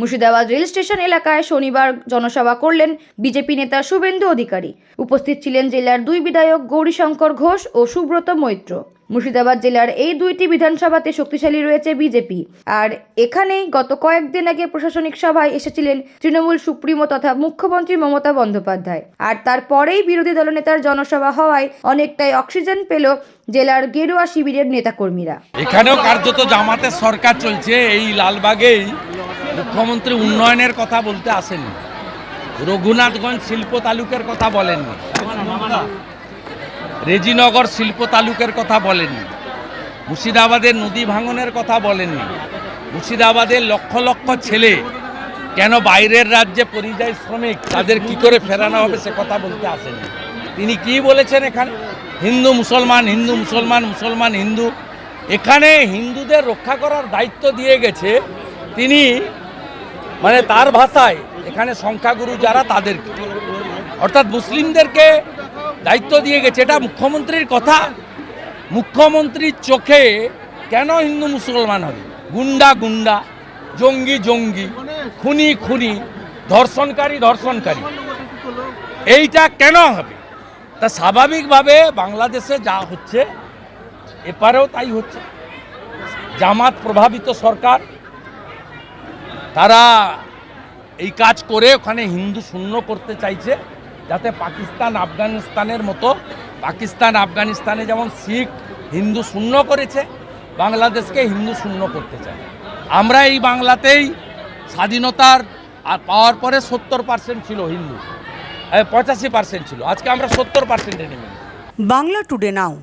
Murshidabad rail station এলাকায় শনিবার জনসভা করলেন বিজেপি নেতা শুভেন্দু অধিকারী। উপস্থিত ছিলেন জেলার দুই বিধায়ক গৌরীশঙ্কর ঘোষ ও সুব্রত মৈত্র। মুর্শিদাবাদ জেলার এই দুইটি বিধানসভাতে শক্তিশালী রয়েছে বিজেপি। আর এখানেই গত কয়েকদিন আগে প্রশাসনিক সভায় এসেছিলেন তৃণমূল সুপ্রিমো তথা মুখ্যমন্ত্রী মমতা বন্দ্যোপাধ্যায়। আর তারপরেই বিরোধী দলনেতার জনসভা হওয়ায় অনেকটাই অক্সিজেন পেল জেলার গেরুয়া শিবিরের নেতাকর্মীরা। এখানেও কার্যত জামাতের সরকার চলছে, এই লালবাগেই মুখ্যমন্ত্রী উন্নয়নের কথা বলতে আসেনি রঘুনাথগঞ্জ শিল্প তালুকের কথা বলেননি। রেজিনগর শিল্প তালুকের কথা বলেননি। মুর্শিদাবাদের নদী ভাঙনের কথা বলেননি। মুর্শিদাবাদের লক্ষ লক্ষ ছেলে কেন বাইরের রাজ্যে পরিযায়ী শ্রমিক, তাদের কি করে ফেরানো হবে সে কথা বলতে আসেনি তিনি কি বলেছেন এখানে? হিন্দু, মুসলমান হিন্দু, মুসলমান মুসলমান, হিন্দু। এখানে হিন্দুদের রক্ষা করার দায়িত্ব দিয়ে গেছে। তিনি মানে তার ভাষায় এখানে সংখ্যাগুরু যারা তাদেরকে। অর্থাৎ মুসলিমদেরকে দায়িত্ব দিয়ে গেছে। এটা মুখ্যমন্ত্রীর কথা। মুখ্যমন্ত্রীর চোখে কেন হিন্দু মুসলমান হবে? গুন্ডা গুন্ডা, জঙ্গি জঙ্গি, খুনি খুনি, ধর্ষণকারী ধর্ষণকারী। এইটা কেন হবে? তা স্বাভাবিকভাবে বাংলাদেশে যা হচ্ছে, এপারেও তাই হচ্ছে। জামাত প্রভাবিত সরকার তারা এই কাজ করে ওখানে হিন্দু শূন্য করতে চাইছে যাতে পাকিস্তান, আফগানিস্তানের মতো পাকিস্তান, আফগানিস্তানে যেমন শিখ হিন্দু শূন্য করেছে, বাংলাদেশকে হিন্দু শূন্য করতে চায়। আমরা এই বাংলাতেই স্বাধীনতার আর পাওয়ার পরে সত্তর পার্সেন্ট ছিল হিন্দু। পঁচাশি পার্সেন্ট ছিল। আজকে আমরা সত্তর পার্সেন্টে নেমে। Bangla today now.